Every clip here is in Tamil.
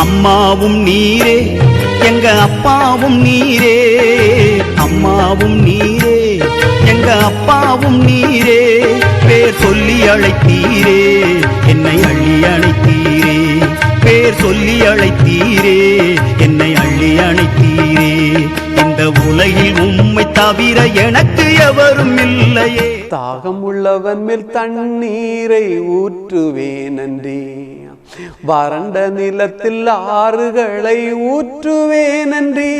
அம்மாவும் நீரே எங்க அப்பாவும் நீரே. அம்மாவும் நீரே எங்க அப்பாவும் நீரே. பேர் சொல்லி அழைத்தீரே என்னை அள்ளி அழைத்தீரே பேர் சொல்லி அழைத்தீரே என்னை அள்ளி அழைத்தீரே இந்த உலகில் உம்மை தவிர எனக்கு எவரும் இல்லையே. தாகம் உள்ளவன் மேல் தண்ணீரை ஊற்றுவே நன்றி. வறண்ட நிலத்தில் ஆறுகளை ஊற்றுவேன் நன்றி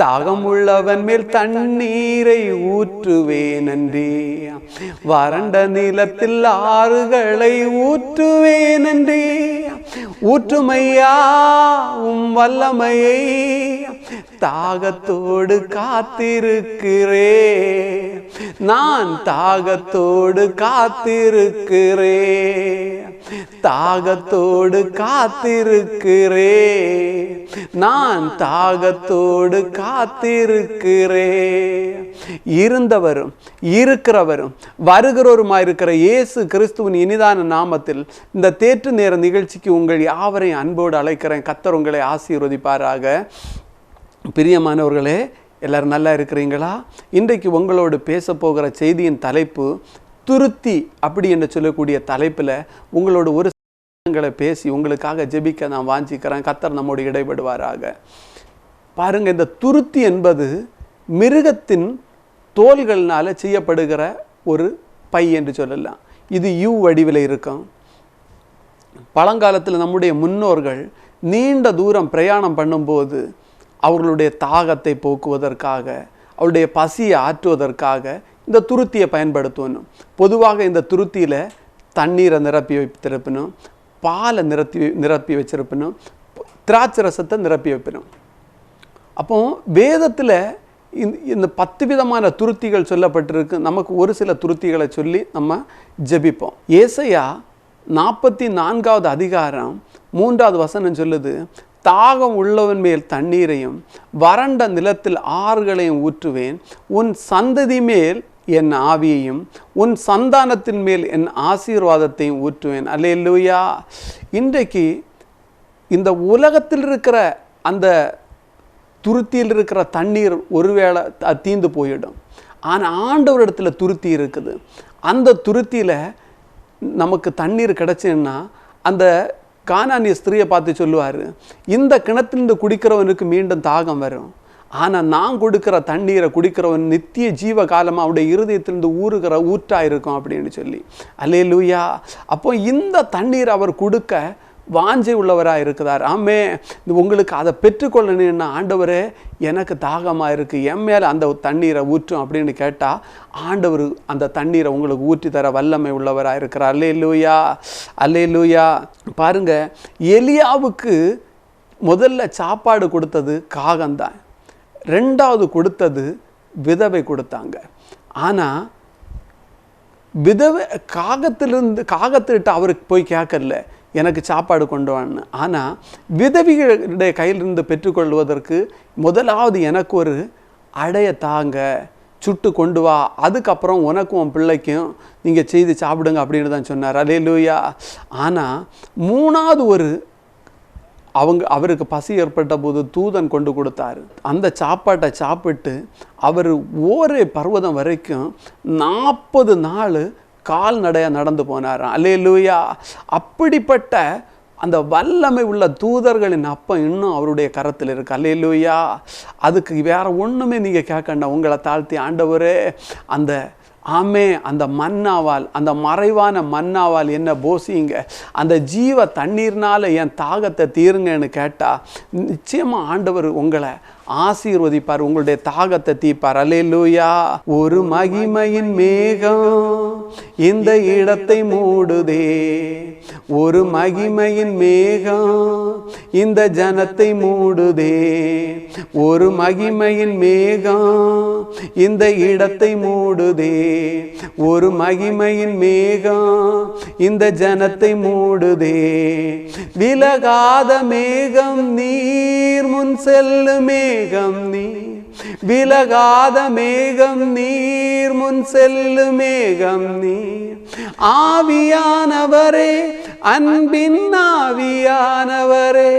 தாகம் உள்ளவன் மேல் தண்ணீரை ஊற்றுவேன் நன்றி வறண்ட நிலத்தில் ஆறுகளை ஊற்றுவேன் நன்றி ஊற்றுமையா உம் வல்லமையை தாகத்தோடு காத்திருக்கிறே நான் தாகத்தோடு காத்திருக்கிறேன். தாகத்தோடு காத்திருக்கிறே நான் தாகத்தோடு காத்திருக்கிறே இருந்தவரும் இருக்கிறவரும் வருகிறவருமாயிருக்கிற இயேசு கிறிஸ்துவின் இனிதான நாமத்தில் இந்த தேற்று நேர நிகழ்ச்சிக்கு உங்கள் யாவரையும் அன்போடு அழைக்கிறேன். கத்தர் உங்களை ஆசீர்வதிப்பாராக. பிரியமானவர்களே எல்லாரும் நல்லா இருக்கிறீங்களா? இன்றைக்கு உங்களோடு பேச போகிற செய்தியின் தலைப்பு துருத்தி அப்படி என்று சொல்லக்கூடிய தலைப்பில் உங்களோட ஒரு சங்களை பேசி உங்களுக்காக ஜெபிக்க நான் வாஞ்சிக்கிறேன். கத்தர் நம்மோடு இடைபடுவாராக. பாருங்கள் இந்த துருத்தி என்பது மிருகத்தின் தோள்கள்னால செய்யப்படுகிற ஒரு பை என்று சொல்லலாம். இது யூ வடிவில் இருக்கும். பழங்காலத்தில் நம்முடைய முன்னோர்கள் நீண்ட தூரம் பிரயாணம் பண்ணும்போது அவர்களுடைய தாகத்தை போக்குவதற்காக அவருடைய பசியை ஆற்றுவதற்காக இந்த துருத்தியை பயன்படுத்தணும். பொதுவாக இந்த துருத்தியில் தண்ணீரை நிரப்பி வைத்திருப்பணும் பாலை நிரப்பி நிரப்பி வச்சிருப்பணும் திராட்சை ரசத்தை நிரப்பி வைப்பணும் அப்போ வேதத்தில் இந்த இந்த பத்து விதமான துருத்திகள் சொல்லப்பட்டிருக்கு. நமக்கு ஒரு சில துருத்திகளை சொல்லி நம்ம ஜெபிப்போம். ஏசையா நாற்பத்தி நான்காவது அதிகாரம் மூன்றாவது வசனம் சொல்லுது தாகம் உள்ளவன் மேல் தண்ணீரையும் வறண்ட நிலத்தில் ஆறுகளையும் ஊற்றுவேன். உன் சந்ததி மேல் என் ஆவியையும் உன் சந்தானத்தின் மேல் என் ஆசீர்வாதத்தையும் ஊற்றுவேன். அல்லேலூயா. இன்றைக்கு இந்த உலகத்தில் இருக்கிற அந்த துருத்தியில் இருக்கிற தண்ணீர் ஒருவேளை தீந்து போயிடும். ஆனால் ஆண்டவர் இடத்துல துருத்தி இருக்குது. அந்த துருத்தியில் நமக்கு தண்ணீர் கிடச்சுன்னா அந்த காணானிய ஸ்திரியை பார்த்து சொல்லுவார் இந்த கிணத்திலிருந்து குடிக்கிறவனுக்கு மீண்டும் தாகம் வரும். ஆனால் நான் கொடுக்குற தண்ணீரை குடிக்கிறவன் நித்திய ஜீவ காலமாக அவருடைய இருதயத்திலிருந்து ஊறுகிற ஊற்றா இருக்கும் அப்படின்னு சொல்லி. அல்லே லூயா அப்போ இந்த தண்ணீர் அவர் கொடுக்க வாஞ்சை உள்ளவராக இருக்கிறார். ஆமே இந்த உங்களுக்கு அதை பெற்றுக்கொள்ளணும்னா ஆண்டவரே எனக்கு தாகமாக இருக்குது என் மேலே அந்த தண்ணீரை ஊற்றும் அப்படின்னு கேட்டால் ஆண்டவர் அந்த தண்ணீரை உங்களுக்கு ஊற்றி தர வல்லமை உள்ளவராக இருக்கிறார். அல்லே லூயா அல்லே லூயா பாருங்க எலியாவுக்கு முதல்ல சாப்பாடு கொடுத்தது காகம்தான். ரெண்டாவது கொடுத்தது விதவை கொடுத்தாங்க. ஆனால் விதவை காகத்திலிருந்து காகத்திட்ட அவருக்கு போய் கேட்கல எனக்கு சாப்பாடு கொண்டு வான்னு. ஆனால் விதவிகளுடைய கையிலிருந்து பெற்றுக்கொள்வதற்கு முதலாவது எனக்கு ஒரு அடைய தாங்க சுட்டு கொண்டு வா அதுக்கப்புறம் உனக்கும் உன் பிள்ளைக்கும் நீங்கள் செய்து சாப்பிடுங்க அப்படின்னு தான் சொன்னார். அலே லூயா ஆனால் மூணாவது ஒரு அவங்க அவருக்கு பசி ஏற்பட்ட போது தூதன் கொண்டு கொடுத்தாரு. அந்த சாப்பாட்டை சாப்பிட்டு அவர் ஓரே பர்வதம் வரைக்கும் நாற்பது நாள் கால்நடையாக நடந்து போனாராம். அல்லே லூயா அப்படிப்பட்ட அந்த வல்லமை உள்ள தூதர்களின் அப்பம் இன்னும் அவருடைய கரத்தில் இருக்கு. அல்லே லூயா அதுக்கு வேற ஒன்றுமே நீங்கள் கேட்கண்ட உங்களை தாழ்த்தி ஆண்டவரே அந்த ஆமே அந்த மண்ணாவால் அந்த மறைவான மண்ணாவால் என்ன போசிங்க? அந்த ஜீவ தண்ணீர்னால் என் தாகத்தை தீருங்கன்னு கேட்டால் நிச்சயமாக ஆண்டவர் உங்களை ஆசீர்வதிப்பார் உங்களுடைய தாகத்தை தீப்பார் அலேலூயா ஒரு மகிமையின் மேகம் இந்த இடத்தை மூடுதே. ஒரு மகிமையின் மேகம் இந்த ஜனத்தை மூடுதே. ஒரு மகிமையின் மேகம் இந்த இடத்தை மூடுதே. ஒரு மகிமையின் மேகம் இந்த ஜனத்தை மூடுதே. விலகாத மேகம் நீர் முன் செல்லு மேகம் நீர் விலகாத மேகம் நீர் முன் செல்லு மேகம் நீர். ஆவியானவரே அன்பின் ஆவியானவரே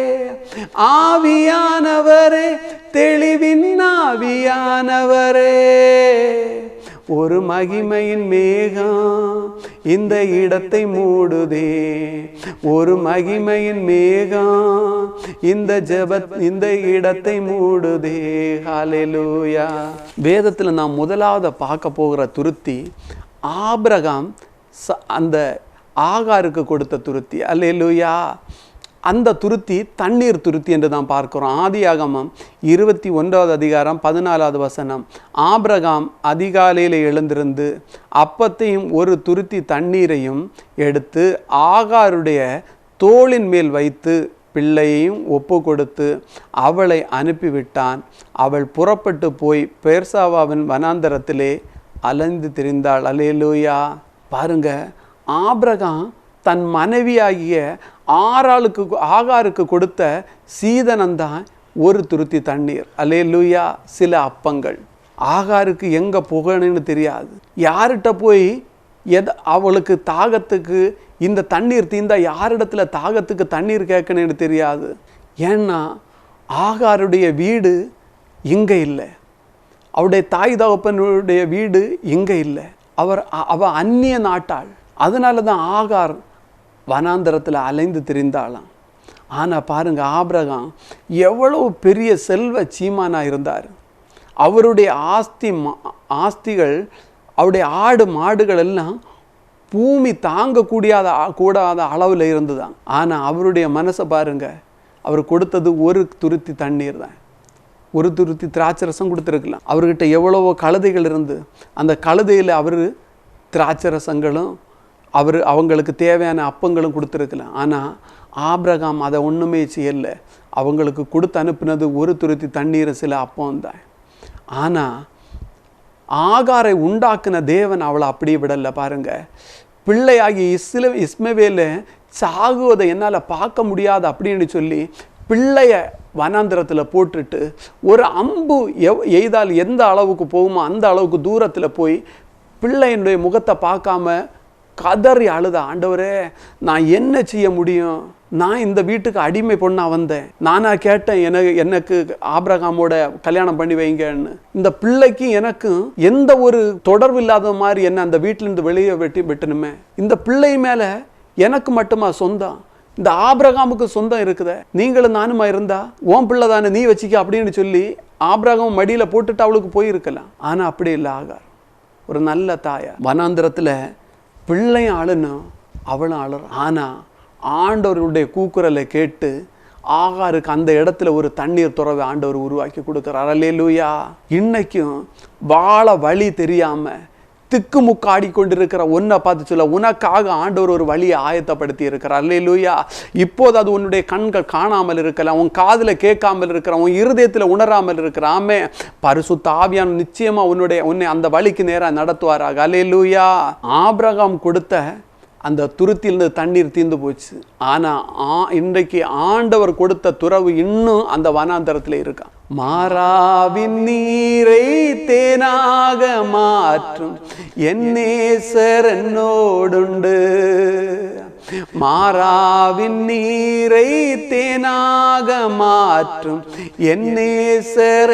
ஆவியானவரே தெளிவின் ஆவியானவரே. ஒரு மகிமையின் மேகம் இந்த இடத்தை மூடுதே. ஒரு மகிமையின் மேகம் இந்த ஜபத் இந்த இடத்தை மூடுதே. ஹாலெலூயா வேதத்தில் நாம் முதலாவது பார்க்க போகிற துருத்தி ஆபிரகாம் ச- அந்த ஆகாருக்கு கொடுத்த துருத்தி. அல்லேலூயா அந்த துருத்தி தண்ணீர் துருத்தி என்று நாம் பார்க்கிறோம். ஆகமம் இருபத்தி ஒன்றாவது அதிகாரம் பதினாலாவது வசனம். ஆபிரகாம் அதிகாலையில் எழுந்திருந்து அப்பத்தையும் ஒரு துருத்தி தண்ணீரையும் எடுத்து ஆகாருடைய தோளின் மேல் வைத்து பிள்ளையையும் ஒப்பு கொடுத்து அவளை அனுப்பிவிட்டான். அவள் புறப்பட்டு போய் பேர்சாவாவின் வனாந்தரத்திலே அலைந்து திரிந்தாள். அலேலூயா பாருங்க ஆபிரகாம் தன் மனைவியாகிய ஆறாளுக்கு ஆகாருக்கு கொடுத்த சீதனந்தான் ஒரு துருத்தி தண்ணீர். அலேலூயா சில அப்பங்கள். ஆகாருக்கு எங்கே புகணும்னு தெரியாது. யார்கிட்ட போய் எது அவளுக்கு தாகத்துக்கு இந்த தண்ணீர் தீந்தா யாரிடத்துல தாகத்துக்கு தண்ணீர் கேட்கணும்னு தெரியாது. ஏன்னா ஆகாருடைய வீடு இங்கே இல்லை. அவருடைய தாய் தகப்பனுடைய வீடு இங்கே இல்லை. அவர் அ- அவ அந்நிய நாட்டாள். அதனால தான் ஆகார் வனாந்தரத்தில் அலைந்து திரிந்தாளாம். ஆனால் பாருங்க ஆபிரகாம் எவ்வளவு பெரிய செல்வ சீமானாக இருந்தார். அவருடைய ஆஸ்தி மா- ஆஸ்திகள் அவருடைய ஆடு மாடுகள் எல்லாம் பூமி தாங்கக்கூடியாத கூடாத அளவில் இருந்துதான். ஆனால் அவருடைய மனசை பாருங்க அவர் கொடுத்தது ஒரு துருத்தி தண்ணீர் தான். ஒரு துருத்தி திராட்சரசம் கொடுத்துருக்கலாம். அவர்கிட்ட எவ்வளவோ கழுதைகள் இருந்து அந்த கழுதையில் அவர் திராட்சரசங்களும் அவர் அவங்களுக்கு தேவையான அப்பங்களும் கொடுத்துருக்கலாம் ஆனால் ஆபிரகாம் அதை ஒன்றுமே செய்யலை. அவங்களுக்கு கொடுத்து அனுப்பினது ஒரு துருத்தி தண்ணீர் சில அப்பம் தான் ஆனால் ஆகாரை உண்டாக்குன தேவன் அவளை அப்படியே விடலை. பாருங்கள் பிள்ளையாகி இஸ்ல இஸ்மவேல சாகுவதை என்னால் பார்க்க முடியாது அப்படின்னு சொல்லி பிள்ளைய வனாந்திரத்தில் போட்டுட்டு ஒரு அம்பு எவ் எய்தால் எந்த அளவுக்கு போகுமோ அந்த அளவுக்கு தூரத்தில் போய் பிள்ளையினுடைய முகத்தை பார்க்காம கதறி அழுத ஆண்டவரே நான் என்ன செய்ய முடியும்? நான் இந்த வீட்டுக்கு அடிமை பொண்ணா வந்தேன். நானா கேட்டேன் எனக்கு எனக்கு ஆப்ரகாமோட கல்யாணம் பண்ணி வைங்கன்னு. இந்த பிள்ளைக்கும் எனக்கும் எந்த ஒரு தொடர்பு இல்லாத மாதிரி என்ன அந்த வீட்டிலேருந்து வெளியே வெட்டி வெட்டணுமே இந்த பிள்ளை மேலே எனக்கு மட்டுமா சொந்தம்? இந்த ஆபிரகாமுக்கு சொந்தம் இருக்குதே. நீங்களும் நானுமா இருந்தா? உன் பிள்ளை தானே நீ வச்சிக்க அப்படின்னு சொல்லி ஆபிரகாம் மடியில் போட்டுட்டு அவளுக்கு போயிருக்கலாம். ஆனால் அப்படி இல்லை ஆகார். ஒரு நல்ல தாயார். வனாந்திரத்தில் பிள்ளை அழணும் அவளும் ஆளர் ஆனால் ஆண்டவருடைய கூக்குரலை கேட்டு ஆகாருக்கு அந்த இடத்துல ஒரு தண்ணீர் துறவை ஆண்டவர் உருவாக்கி கொடுக்குறார். அல்லேலூயா. இன்னைக்கும் வாழ வழி தெரியாமல் திக்குமுக்காடி கொண்டிருக்கிற உன்னை பார்த்து சொல்ல உனக்காக ஆண்டவர் ஒரு வழியை ஆயத்தப்படுத்தி இருக்கிறார். அல்லேலூயா. இப்போது அது உன்னுடைய கண்கள் காணாமல் இருக்கலாம் உன் காதில் கேட்காமல் இருக்கிற உன் இருதயத்தில் உணராமல் இருக்கிற ஆமே பரிசுத்த ஆவியான் நிச்சயமாக உன்னுடைய உன்னை அந்த வழிக்கு நேராக நடத்துவாராக. அல்லே லூயா ஆபிரகாம் கொடுத்த அந்த துருத்திலிருந்து தண்ணீர் தீர்ந்து போச்சு. ஆனால் ஆ இன்றைக்கு ஆண்டவர் கொடுத்த துறவு இன்னும் அந்த வனாந்தரத்தில் இருக்கான் மாறாவின் நீரை தேனாக மாற்றும் என் நேசர் மாறாவின் நீரை தேனாக மாற்றும் என் நேசர்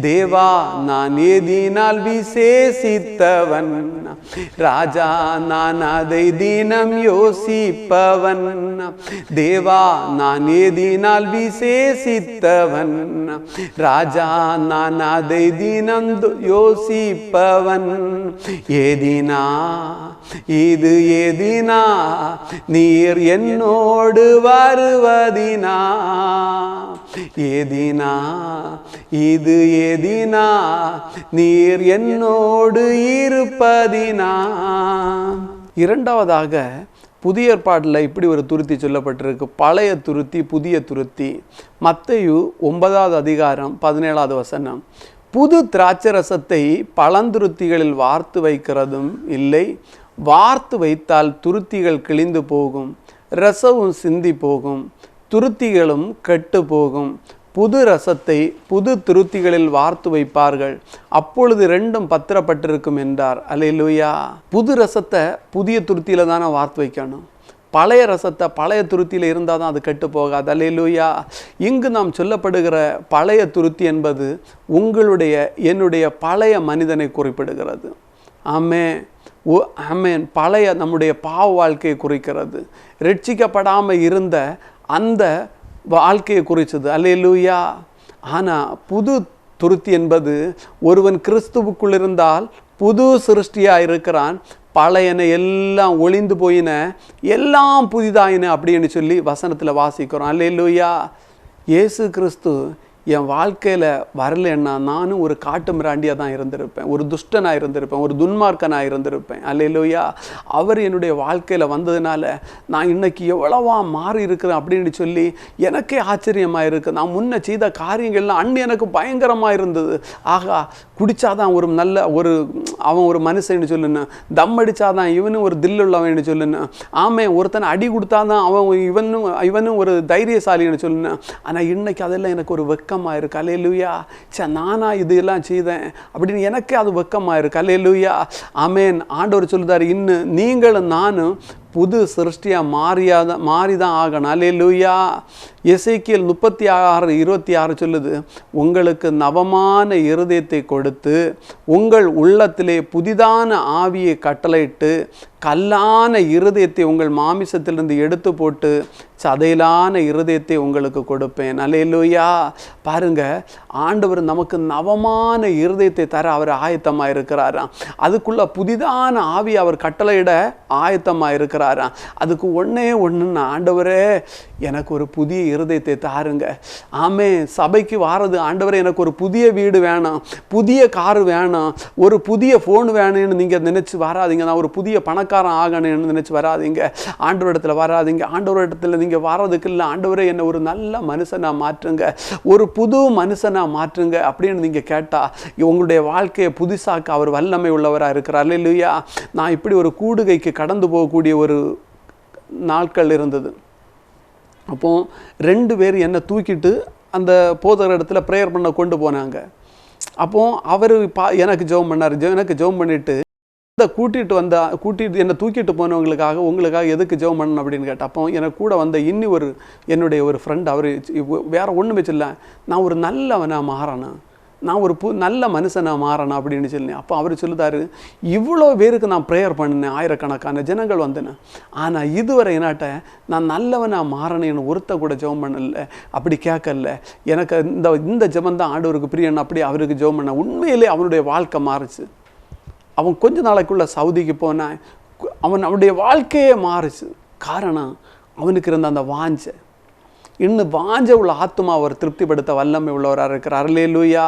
தேவா நான் ஏதினால் விசேஷித்தவன். ராஜா நான் அதை தினம் யோசிப்பவன். தேவா நான் ஏதினால் விசேஷித்தவன் ராஜா நான் அதை தினம் யோசிப்பவன் ஏதினா இது ஏதினா நீர் என்னோடு வருவதினா ஏதினா இது ஏதினா நீர் என்னோடு இருப்பதினா இரண்டாவதாக புதிய ஏற்பாட்டில் இப்படி ஒரு துருத்தி சொல்லப்பட்டிருக்கு. பழைய துருத்தி புதிய துருத்தி. மத்தையு ஒன்பதாவது அதிகாரம் பதினேழாவது வசனம். புது திராட்சரசத்தை பழந்துருத்திகளில் வார்த்து வைக்கிறதும் இல்லை. வார்த்து வைத்தால் துருத்திகள் கிழிந்து போகும். ரசமும் சிந்தி போகும். துருத்திகளும் கெட்டு போகும். புது ரசத்தை புது துருத்திகளில் வார்த்து வைப்பார்கள். அப்பொழுது ரெண்டும் பத்திரப்பட்டிருக்கும் என்றார். அலையிலுயா புது ரசத்தை புதிய துருத்தியில தானே வார்த்து வைக்கணும். பழைய ரசத்தை பழைய துருத்தியில் இருந்தால் தான் அது கெட்டு போகாது. அலையிலுயா இங்கு நாம் சொல்லப்படுகிற பழைய துருத்தி என்பது உங்களுடைய என்னுடைய பழைய மனிதனை குறிப்பிடுகிறது. ஆமே ஓ ஆமேன். பழைய நம்முடைய பாவ வாழ்க்கையை குறிக்கிறது. ரட்சிக்கப்படாமல் இருந்த அந்த வாழ்க்கையை குறித்தது அல்லேலூயா. ஆனால் புது துருத்தி என்பது ஒருவன் கிறிஸ்துவுக்குள் இருந்தால் புது சிருஷ்டியாக இருக்கிறான். பழையன எல்லாம் ஒளிந்து போயின எல்லாம் புதிதாயின அப்படின்னு சொல்லி வசனத்தில் வாசிக்கிறோம். அல்லேலூயா. இயேசு கிறிஸ்து என் வாழ்க்கையில் வரலன்னா நானும் ஒரு காட்டு மிராண்டியாக தான் இருந்திருப்பேன். ஒரு துஷ்டனாக இருந்திருப்பேன். ஒரு துன்மார்க்கனாக இருந்திருப்பேன். அல்லையிலோயா அவர் என்னுடைய வாழ்க்கையில் வந்ததுனால நான் இன்னைக்கு எவ்வளவா மாறி இருக்கிறேன் அப்படின்னு சொல்லி எனக்கே ஆச்சரியமாக இருக்குது நான் முன்ன செய்த காரியங்கள்லாம் அண்ணி எனக்கு பயங்கரமாக இருந்தது. ஆகா குடிச்சாதான் ஒரு நல்ல ஒரு அவன் ஒரு மனுஷன் சொல்லுன்னு தம் அடித்தாதான் இவனும் ஒரு தில்லுள்ளவன் சொல்லுன்னு ஆமே ஒருத்தனை அடி கொடுத்தாதான் அவன் இவனும் இவனும் ஒரு தைரியசாலின்னு சொல்லுன்னு ஆனால் இன்னைக்கு அதெல்லாம் எனக்கு ஒரு வெக்கமாக இருக்கு. அலையலுயா சே நானா இதெல்லாம் செய்தேன். அப்படின்னு எனக்கே அது வெக்கமாக இருக்கு. அலையலுயா ஆமேன். ஆண்டவர் சொல்லுதாரு இன்னும் நீங்களும் நானும் புது சிருஷ்டியாக மாறியாத மாறி தான் ஆகணும். லே லூயா இசைக்கியல் முப்பத்தி ஆறு இருபத்தி ஆறு சொல்லுது உங்களுக்கு நவமான இருதயத்தை கொடுத்து உங்கள் உள்ளத்திலே புதிதான ஆவியை கட்டளையிட்டு கல்லான இருதயத்தை உங்கள் மாமிசத்திலிருந்து எடுத்து போட்டு சதையிலான இருதயத்தை உங்களுக்கு கொடுப்பேன். அல்லேலூயா. பாருங்க ஆண்டவர் நமக்கு நவமான இருதயத்தை தர அவர் ஆயத்தமாக இருக்கிறாராம் அதுக்குள்ள புதிதான ஆவி அவர் கட்டளையிட ஆயத்தமாக இருக்கிறாராம் அதுக்கு ஒன்றே ஒன்றுன்னு ஆண்டவரே எனக்கு ஒரு புதிய இருதயத்தை தாருங்க. ஆமே சபைக்கு வாரது ஆண்டவரே எனக்கு ஒரு புதிய வீடு வேணும். புதிய காரு வேணும். ஒரு புதிய ஃபோன் வேணும்னு நீங்கள் நினச்சி வராதீங்க. நான் ஒரு புதிய பணக்காரன் ஆகணும்னு நினச்சி வராதீங்க. வராதிங்க வராதீங்க. ஆண்டவரிடத்துல நீங்கள் வர்றதுக்கு இல்லை ஆண்டவரே என்னை ஒரு நல்ல மனுஷனாக மாற்றுங்க ஒரு புது மனுஷனாக மாற்றுங்க அப்படின்னு நீங்கள் கேட்டால் உங்களுடைய வாழ்க்கையை புதுசாக்க அவர் வல்லமை உள்ளவராக இருக்கிறார். இல்லையா நான் இப்படி ஒரு கூடுகைக்கு கடந்து போகக்கூடிய ஒரு நாட்கள் இருந்தது. அப்போ ரெண்டு பேர் என்னை தூக்கிட்டு அந்த போதகிற இடத்துல ப்ரேயர் பண்ண கொண்டு போனாங்க. அப்போ அவர் பா எனக்கு ஜெபம் பண்ணார். எனக்கு ஜெபம் பண்ணிட்டு கூட்டிகிட்டு கூட்டிட்டு வந்த கூட்டிட்டு என்னை தூக்கிட்டு போனவங்களுக்காக உங்களுக்காக எதுக்கு ஜெபம் பண்ணணும் அப்படின்னு கேட்டேன் அப்போ எனக்கு கூட வந்த இன்னி ஒரு என்னுடைய ஒரு ஃப்ரெண்ட் அவர் வேறு ஒன்றுமே சொல்ல நான் ஒரு நல்லவனாக மாறணும் நான் ஒரு பு நல்ல மனுஷனாக மாறணும் அப்படின்னு சொல்லி. அப்போ அவர் சொல்லுதாரு இவ்வளோ பேருக்கு நான் ப்ரேயர் பண்ணினேன் ஆயிரக்கணக்கான ஜனங்கள் வந்தேன். ஆனால் இதுவரை என்னாட்ட நான் நல்லவனாக மாறணும்னு ஒருத்த கூட ஜெபம் பண்ணல. அப்படி கேட்கல. எனக்கு இந்த இந்த ஜெபம் தான் ஆண்டவருக்கு பிரியன் அப்படி அவருக்கு ஜெபம் பண்ண. உண்மையிலே அவனுடைய வாழ்க்கை மாறுச்சு. அவன் கொஞ்ச நாளைக்குள்ளே சவுதிக்கு போனான் அவன் அவனுடைய வாழ்க்கையே மாறுச்சு. காரணம் அவனுக்கு இருந்த அந்த வாஞ்சை. இன்னும் வாஞ்ச உள்ள ஆத்மா அவர் திருப்திப்படுத்த வல்லமை உள்ளவராக இருக்கிறார். அல்லேலூயா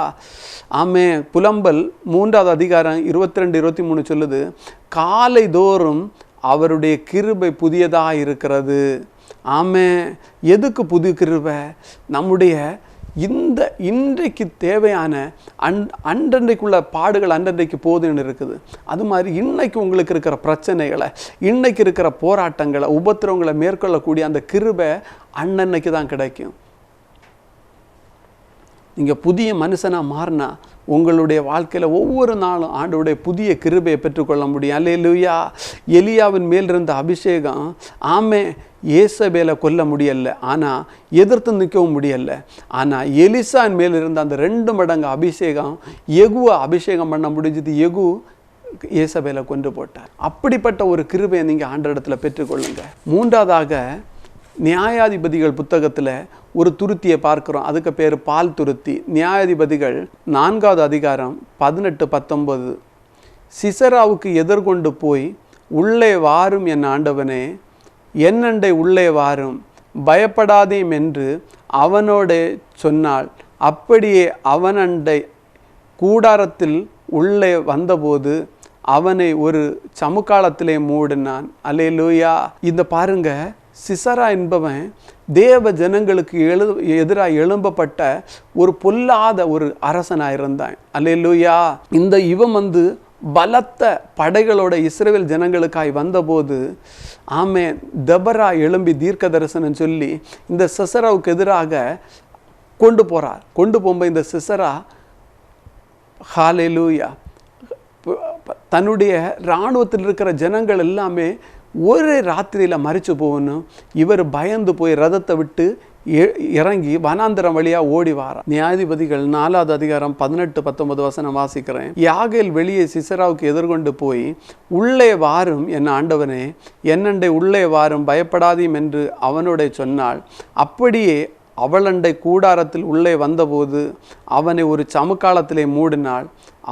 ஆமே புலம்பல் மூன்றாவது அதிகாரம் இருபத்தி ரெண்டு இருபத்தி மூணு சொல்லுது காலை தோறும் அவருடைய கிருபை புதியதாக இருக்கிறது. ஆமே எதுக்கு புது கிருபை? நம்முடைய இந்த இன்றைக்கு தேவையான அன் அன்றன்றைக்குள்ள பாடுகள் அன்றன்றைக்கு போதுன்னு இருக்குது. அது மாதிரி இன்னைக்கு உங்களுக்கு இருக்கிற பிரச்சனைகளை இன்னைக்கு இருக்கிற போராட்டங்களை உபத்திரவங்களை மேற்கொள்ளக்கூடிய அந்த கிருபை அன்னன்னைக்கு தான் கிடைக்கும். நீங்கள் புதிய மனுஷனாக மாறினா உங்களுடைய வாழ்க்கையில் ஒவ்வொரு நாளும் ஆண்டோடைய புதிய கிருபையை பெற்றுக்கொள்ள முடியும். அல்லேலூயா. எலியாவின் மேல் இருந்த அபிஷேகம். ஆமே ஏசபேலை கொல்ல முடியல ஆனால் எதிர்த்து நிற்கவும் முடியல ஆனால் எலிசான் மேல் இருந்த அந்த ரெண்டு மடங்கு அபிஷேகம் எகுவை அபிஷேகம் பண்ண முடிஞ்சது எகு ஏசபேலை கொண்டு போட்டார். அப்படிப்பட்ட ஒரு கிருபையை நீங்கள் ஆண்டஇடத்துல பெற்றுக்கொள்ளுங்க. மூன்றாவதாக நியாயாதிபதிகள் புத்தகத்தில் ஒரு துருத்தியை பார்க்குறோம். அதுக்கு பேர் பால் துருத்தி. நியாயாதிபதிகள் நான்காவது அதிகாரம் பதினெட்டு பத்தொன்பது. சிசராவுக்கு எதிர்கொண்டு போய் உள்ளே வாரும் என் ஆண்டவனே என்னண்டை உள்ளே வாரும். பயப்படாதேம் என்று அவனோடே சொன்னாள். அப்படியே அவனண்டை கூடாரத்தில் உள்ளே வந்தபோது அவனை ஒரு சமுக்காலத்திலே மூடினான். அலே லூயா இந்த பாருங்க சிசரா என்பவன் தேவ ஜனங்களுக்கு எழு எதிராக எழும்பப்பட்ட ஒரு பொல்லாத ஒரு அரசனாக இருந்தான் அல்லேலூயா. இந்த இவன் வந்து பலத்த படைகளோட இஸ்ரேல் ஜனங்களுக்காய் வந்தபோது ஆமே தபரா எழும்பி தீர்க்க தரிசனம் சொல்லி இந்த சிசராவுக்கு எதிராக கொண்டு போகிறார் கொண்டு போகும்போது இந்த சிசரா ஹாலேலூயா தன்னுடைய இராணுவத்தில் இருக்கிற ஜனங்கள் எல்லாமே ஒரு ராத்திரியில் மறிச்சு போகணும். இவர் பயந்து போய் ரதத்தை விட்டு இறங்கி வனாந்திரம் வழியா ஓடி வாரார் நியாயாதிபதிகள் நாலாவது அதிகாரம் பதினெட்டு பத்தொன்பது வசனம் வாசிக்கிறேன். யாகேல் வெளியே சிசராவுக்கு எதிர்கொண்டு போய் உள்ளே வாரும் என் ஆண்டவனே என்னண்டை உள்ளே வாரும் பயப்படாதீம் என்று அவனோட சொன்னாள். அப்படியே அவளண்டை கூடாரத்தில் உள்ளே வந்தபோது அவனை ஒரு சமுக்காலத்திலே மூடினாள்.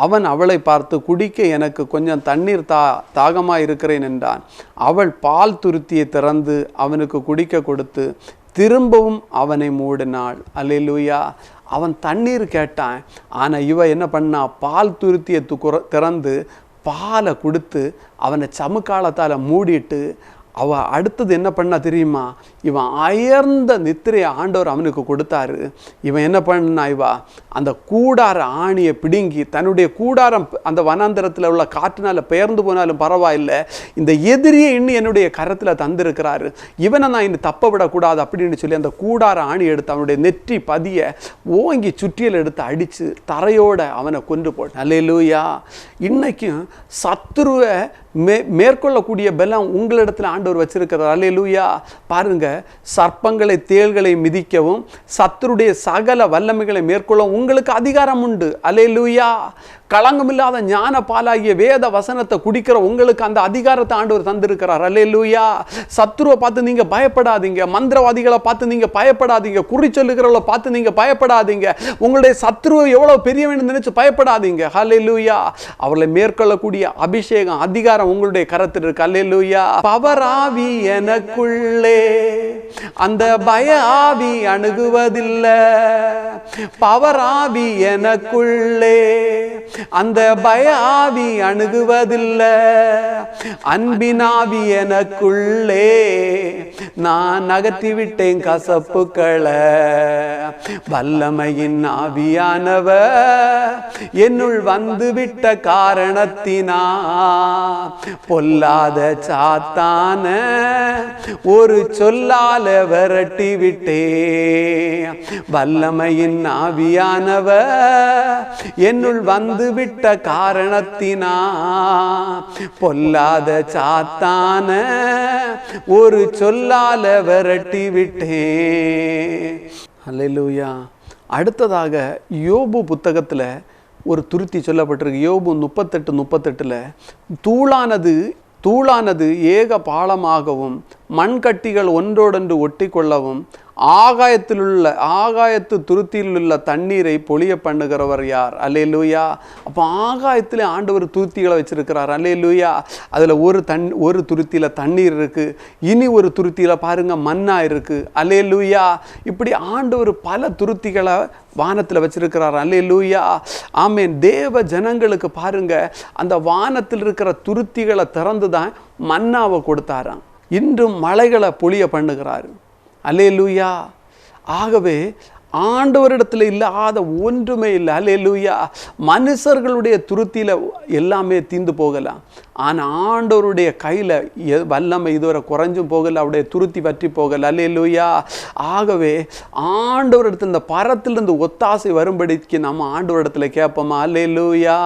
அவன் அவளை பார்த்து குடிக்க எனக்கு கொஞ்சம் தண்ணீர் தா தாகமாக இருக்கிறேன் என்றான். அவள் பால் துருத்தியை திறந்து அவனுக்கு குடிக்க கொடுத்து திரும்பவும் அவனை மூடினாள். அல்லேலூயா. அவன் தண்ணீர் கேட்டான். ஆனால் இவ என்ன பண்ணா பால் துருத்தியை துக்குற திறந்து பாலை கொடுத்து அவனை சமுக்காலத்தால் மூடிட்டு அவ அடுத்தது என்ன பண்ணா தெரியுமா? இவன் அயர்ந்த நித்திரையை ஆண்டவர் அவனுக்கு கொடுத்தாரு. இவன் என்ன பண்ணா இவா? அந்த கூடார ஆணியை பிடுங்கி தன்னுடைய கூடாரம் அந்த வனாந்தரத்தில் உள்ள காற்றினால் பெயர்ந்து போனாலும் பரவாயில்லை. இந்த எதிரியை இன்னும் என்னுடைய கரத்தில் தந்திருக்கிறாரு. இவனை நான் இன்னும் தப்ப விடக்கூடாது அப்படின்னு சொல்லி அந்த கூடார ஆணி எடுத்து அவனுடைய நெற்றி பதிய ஓங்கி சுற்றியில் எடுத்து அடித்து தரையோட அவனை கொண்டு போட்டான். அல்லேலூயா இன்னைக்கும் சத்துருவை மே மேற்கொள்ளக்கூடிய பலம் உங்களிடத்தில் ஆண்டவர் வச்சிருக்கிறார். அல்லேலூயா. பாருங்க சர்ப்பங்களை தேள்களை மிதிக்கவும் சத்துருடைய சகல வல்லமைகளை மேற்கொள்ளவும் உங்களுக்கு அதிகாரம் உண்டு. அல்லேலூயா. களங்கமில்லாத ஞான பாலாகிய வேத வசனத்தை குடிக்கிற உங்களுக்கு அந்த அதிகாரத்தை ஆண்டவர் தந்திருக்கிறார். அல்லேலூயா. சத்ருவை பார்த்து நீங்கள் பயப்படாதீங்க. மந்திரவாதிகளை பார்த்து நீங்கள் பயப்படாதீங்க. குறி சொல்லுகிறவளை பார்த்து நீங்க பயப்படாதீங்க. உங்களுடைய சத்ருவை எவ்வளவு பெரியவன் நினைச்சு பயப்படாதீங்க. ஹalleluya அவர்களை மேற்கொள்ளக்கூடிய அபிஷேகம் அதிகாரம் உங்களுடைய கரத்தில் இருக்கு. ஹalleluya பவராவி எனக்குள்ளே அந்த பய ஆவி அணுகுவதில்லை. பவராவி எனக்குள்ளே அந்த பய ஆவி அணுகுவதில்லை அன்பினாவி எனக்குள்ளே நான் நகர்த்திவிட்டேன் கசப்புக்களை. வல்லமையின் ஆவியானவ என்னுள் வந்துவிட்ட காரணத்தினா பொல்லாத சாத்தான ஒரு சொல்லால விரட்டி விட்டே வல்லமையின் ஆவியானவ என்னுள் வந்து வந்துவிட்ட காரணத்தினா பொல்லாத சாத்தான ஒரு சொல்லால விரட்டி விட்டேன். அல்லேலூயா அடுத்ததாக யோபு புத்தகத்தில் ஒரு துருத்தி சொல்லப்பட்டிருக்கு. யோபு முப்பத்தெட்டு முப்பத்தெட்டில் தூளானது தூளானது ஏக பாலமாகவும் மண்கட்டிகள் ஒன்றோடொன்று ஒட்டி கொள்ளவும் ஆகாயத்திலுள்ள ஆகாயத்து துருத்தியில் உள்ள தண்ணீரை பொழிய பண்ணுகிறவர் யார்? அல்லேலூயா. அப்போ ஆகாயத்தில் ஆண்டவர் துருத்திகளை வச்சுருக்கிறார். அல்லே லூயா அதில் ஒரு தண் ஒரு துருத்தியில் தண்ணீர் இருக்குது இனி ஒரு துருத்தியில் பாருங்க மண்ணா இருக்கு. அல்லேலூயா. இப்படி ஆண்டவர் பல துருத்திகளை வானத்தில் வச்சிருக்கிறார். அல்லேலூயா. ஆமேன். தேவ ஜனங்களுக்கு பாருங்க அந்த வானத்தில் இருக்கிற துருத்திகளை திறந்து தான் மன்னாவை கொடுத்தாராம். இன்றும் மலைகளை பொழிய பண்ணுகிறாரு. அலே லூயா ஆகவே ஆண்டவரிடத்தில் இல்லாத ஒன்றுமே இல்லை. அலே லூயா மனுஷர்களுடைய துருத்தியில் எல்லாமே தீந்து போகலாம். ஆனால் ஆண்டவருடைய கையில் வல்லமை இதுவரை குறைஞ்சும் போகல அவருடைய துருத்தி பற்றி போகல. அல்லேலூயா. ஆகவே ஆண்டவரிடத்தில் இந்த பரத்திலிருந்து ஒத்தாசை வரும்படிக்கு நம்ம ஆண்டவரிடத்தில் கேட்போமா? அல்லேலூயா.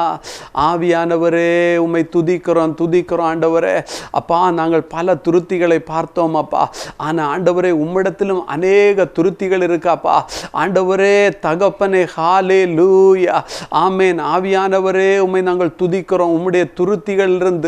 ஆவியானவரே உம்மை துதிக்கிறோம் துதிக்கிறோம் ஆண்டவரே. அப்பா நாங்கள் பல துருத்திகளை பார்த்தோம் அப்பா. ஆனால் ஆண்டவரே உம்மிடத்திலும் அநேக துருத்திகள் இருக்காப்பா ஆண்டவரே தகப்பனே ஹாலே லூயா ஆமேன். ஆவியானவரே உம்மை நாங்கள் துதிக்கிறோம். உம்முடைய துருத்திகளிலிருந்து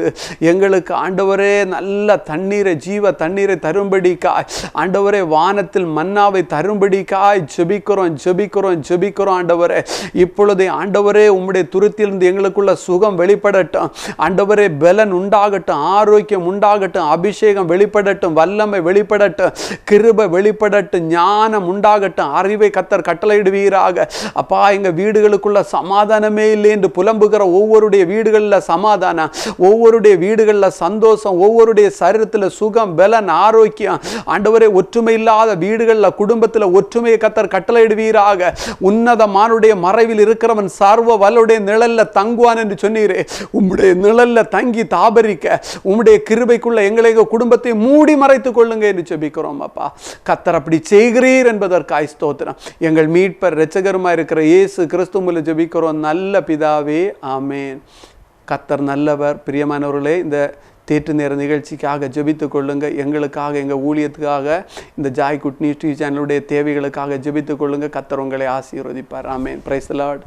எங்களுக்கு ஆண்டவரே நல்ல தண்ணீரை ஜீவ தண்ணீரை தரும்படிக்காய். ஆண்டவரே வானத்தில் மன்னாவை தரும்படிக்காய். ஜெபிக்கிறோம் ஜெபிக்கிறோம் ஜெபிக்கிறோம் ஆண்டவரே. இப்பொழுது ஆண்டவரே உம்முடைய துருத்திலிருந்து எங்களுக்குள்ள சுகம் வெளிப்படட்டும். ஆண்டவரே பலன் உண்டாகட்டும் ஆரோக்கியம் உண்டாகட்டும் அபிஷேகம் வெளிப்படட்டும் வல்லமை வெளிப்படட்டும் கிருபை வெளிப்படட்டும் ஞானம் உண்டாகட்டும். அறிவை கத்தர் கட்டளையிடுவீராக. அப்பா எங்க வீடுகளுக்குள்ள சமாதானமே இல்லை என்று புலம்புகிற ஒவ்வொருடைய வீடுகளில் சமாதானம் ஒவ்வொருடைய வீடுகளில் சந்தோஷம் ஒவ்வொருடைய சரீரத்தில் சுகம் பலன் ஆரோக்கியம். ஆண்டவரே ஒற்றுமை இல்லாத வீடுகளில் குடும்பத்தில் ஒற்றுமையை கத்தர் கட்டளையிடுவீராக. உன்னதமானுடைய மறைவில் இருக்கிறவன் சர்வ வலுடைய நிழல்ல தங்குவான் என்று சொன்னீரே. உம்முடைய நிழல்ல தங்கி தாபரிக்க உம்முடைய கிருபைக்குள்ள எங்களை குடும்பத்தை மூடி மறைத்துக் கொள்ளுங்க என்று ஜெபிக்கிறோம் அப்பா. கத்தர் அப்படி செய்கிறீர் என்பதற்காய் ஸ்தோத்திரம். எங்கள் மீட்பர் ரச்சகருமா இருக்கிற இயேசு கிறிஸ்து மூலம் ஜெபிக்கிறோம். நல்ல பிதாவே ஆமேன். கத்தர் நல்லவர் பிரியமானவர்களே இந்த தேற்று நேர நிகழ்ச்சிக்காக ஜெபித்து கொள்ளுங்கள் எங்களுக்காக எங்கள் ஊழியத்துக்காக இந்த ஜாய் குட் டிவி சேனலுடைய தேவைகளுக்காக ஜெபித்து கொள்ளுங்கள் கத்தர் உங்களை ஆசீர்வதிப்பார். ஆமேன். Price Lord